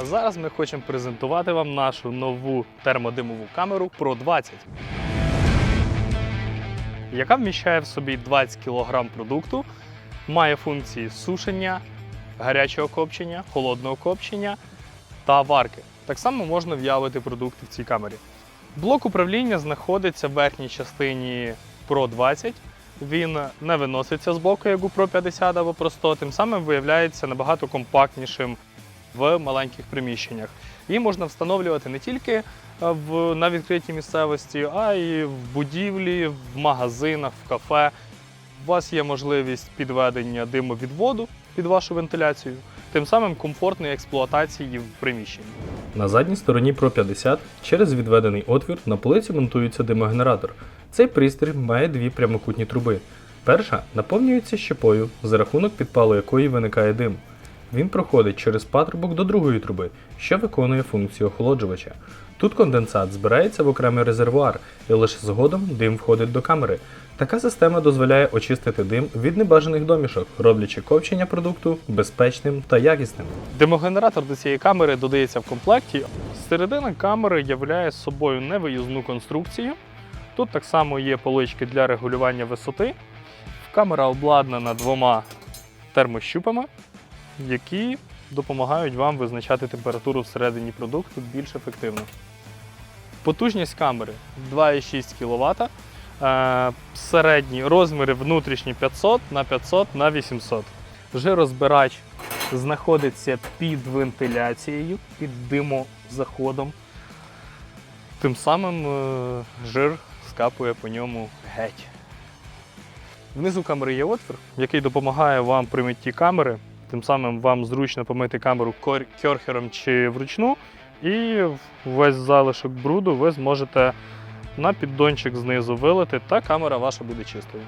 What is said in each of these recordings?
А зараз ми хочемо презентувати вам нашу нову термодимову камеру Pro 20, яка вміщає в собі 20 кг продукту, має функції сушення, гарячого копчення, холодного копчення та варки. Так само можна в'явити продукти в цій камері. Блок управління знаходиться в верхній частині Pro 20. Він не виноситься з боку, як у Pro 50 або Pro 100, тим самим виявляється набагато компактнішим в маленьких приміщеннях. Її можна встановлювати не тільки е, в, на відкритій місцевості, а й в будівлі, в магазинах, в кафе. У вас є можливість підведення димовідводу під вашу вентиляцію, тим самим комфортної експлуатації в приміщенні. На задній стороні Pro 50 через відведений отвір на полиці монтується димогенератор. Цей пристрій має дві прямокутні труби. Перша наповнюється щепою, за рахунок підпалу якої виникає дим. Він проходить через патрубок до другої труби, що виконує функцію охолоджувача. Тут конденсат збирається в окремий резервуар, і лише згодом дим входить до камери. Така система дозволяє очистити дим від небажаних домішок, роблячи копчення продукту безпечним та якісним. Димогенератор до цієї камери додається в комплекті. Середина камери являє собою невиїзну конструкцію. Тут так само є полички для регулювання висоти. Камера обладнана двома термощупами, які допомагають вам визначати температуру всередині продукту більш ефективно. Потужність камери 2,6 кВт. Е, Середні розміри внутрішні 500 на 500 на 800. Жирозбирач знаходиться під вентиляцією, під димозаходом. Тим самим е, жир скапує по ньому геть. Внизу камери є отвір, який допомагає вам при митті камери. Тим самим вам зручно помити камеру кьорхером чи вручну, і весь залишок бруду ви зможете на піддончик знизу вилити, та камера ваша буде чистою.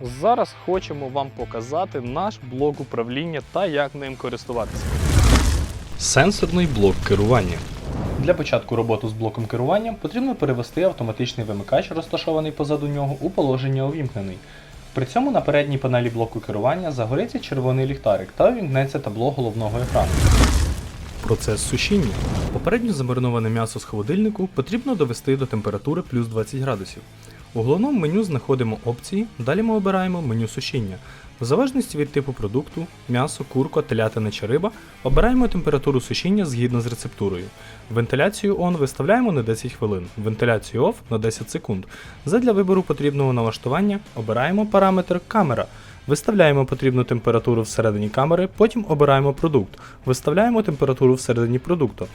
Зараз хочемо вам показати наш блок управління та як ним користуватися. Сенсорний блок керування. Для початку роботи з блоком керування потрібно перевести автоматичний вимикач, розташований позаду нього, у положення увімкнений. При цьому на передній панелі блоку керування загориться червоний ліхтарик та увімкнеться табло головного екрану. Процес сушіння. Попередньо замариноване м'ясо з холодильнику потрібно довести до температури плюс 20 градусів. У головному меню знаходимо опції, далі ми обираємо меню сушіння. В залежності від типу продукту, м'ясо, курка, телятина чи риба, обираємо температуру сушіння згідно з рецептурою. Вентиляцію ON виставляємо на 10 хвилин, вентиляцію OFF на 10 секунд. Задля вибору потрібного налаштування обираємо параметр камера. Виставляємо потрібну температуру всередині камери, потім обираємо продукт. Виставляємо температуру всередині продукту.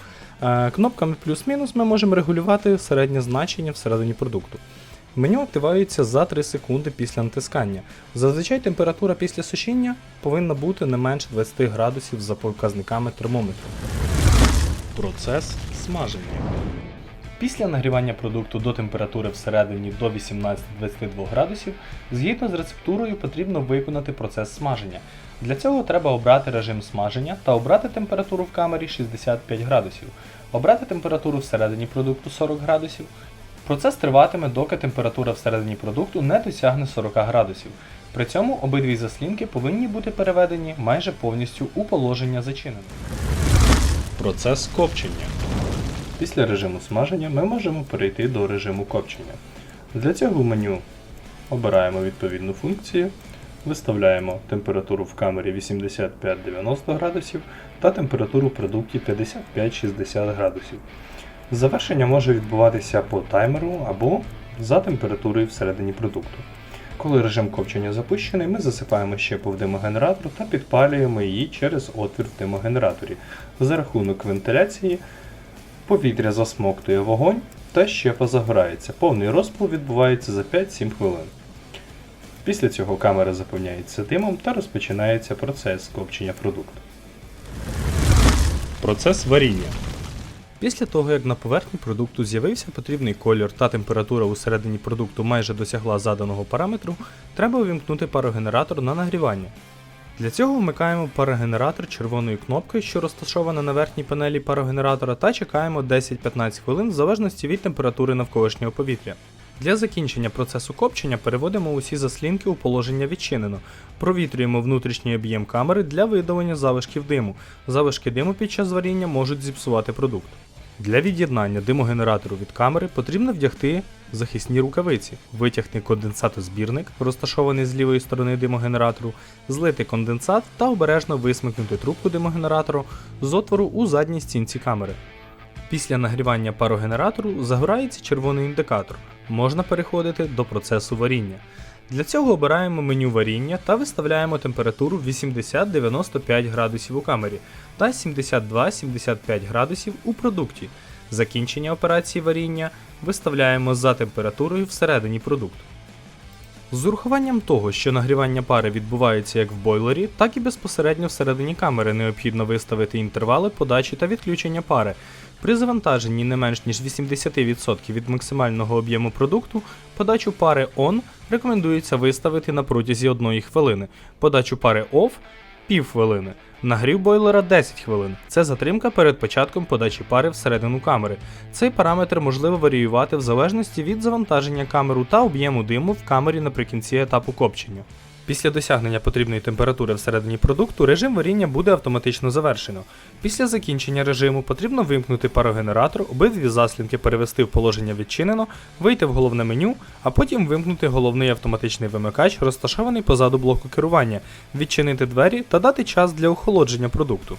Е, Кнопками плюс-мінус ми можемо регулювати середнє значення всередині продукту. Меню активується за 3 секунди після натискання. Зазвичай температура після сушіння повинна бути не менше 20 градусів за показниками термометру. Процес смаження. Після нагрівання продукту до температури всередині до 18-22 градусів, згідно з рецептурою потрібно виконати процес смаження. Для цього треба обрати режим смаження та обрати температуру в камері 65 градусів, обрати температуру всередині продукту 40 градусів. Процес триватиме, доки температура всередині продукту не досягне 40 градусів. При цьому обидві заслінки повинні бути переведені майже повністю у положення зачинене. Процес копчення. Після режиму смаження ми можемо перейти до режиму копчення. Для цього в меню обираємо відповідну функцію, виставляємо температуру в камері 85-90 градусів та температуру в продукті 55-60 градусів. Завершення може відбуватися по таймеру або за температурою всередині продукту. Коли режим копчення запущений, ми засипаємо щепу в димогенератор та підпалюємо її через отвір в димогенераторі. За рахунок вентиляції повітря засмоктує вогонь та щепа загорається. Повний розпал відбувається за 5-7 хвилин. Після цього камера заповняється димом та розпочинається процес копчення продукту. Процес варіння. Після того, як на поверхні продукту з'явився потрібний колір та температура усередині продукту майже досягла заданого параметру, треба увімкнути парогенератор на нагрівання. Для цього вмикаємо парогенератор червоною кнопкою, що розташована на верхній панелі парогенератора, та чекаємо 10-15 хвилин в залежності від температури навколишнього повітря. Для закінчення процесу копчення переводимо усі заслінки у положення відчинено. Провітрюємо внутрішній об'єм камери для видалення залишків диму. Залишки диму під час варіння можуть зіпсувати продукт. Для від'єднання димогенератору від камери потрібно вдягти захисні рукавиці, витягти конденсатозбірник, розташований з лівої сторони димогенератору, злити конденсат та обережно висмикнути трубку димогенератору з отвору у задній стінці камери. Після нагрівання парогенератору загорається червоний індикатор. Можна переходити до процесу варіння. Для цього обираємо меню варіння та виставляємо температуру 80-95 градусів у камері та 72-75 градусів у продукті. Закінчення операції варіння виставляємо за температурою всередині продукту. З урахуванням того, що нагрівання пари відбувається як в бойлері, так і безпосередньо всередині камери необхідно виставити інтервали подачі та відключення пари. При завантаженні не менш ніж 80% від максимального об'єму продукту, подачу пари ON рекомендується виставити на протязі 1 хвилини, подачу пари OFF – пів хвилини, нагрів бойлера 10 хвилин. Це затримка перед початком подачі пари всередину камери. Цей параметр можливо варіювати в залежності від завантаження камеру та об'єму диму в камері наприкінці етапу копчення. Після досягнення потрібної температури всередині продукту режим варіння буде автоматично завершено. Після закінчення режиму потрібно вимкнути парогенератор, обидві заслінки перевести в положення відчинено, вийти в головне меню, а потім вимкнути головний автоматичний вимикач, розташований позаду блоку керування, відчинити двері та дати час для охолодження продукту.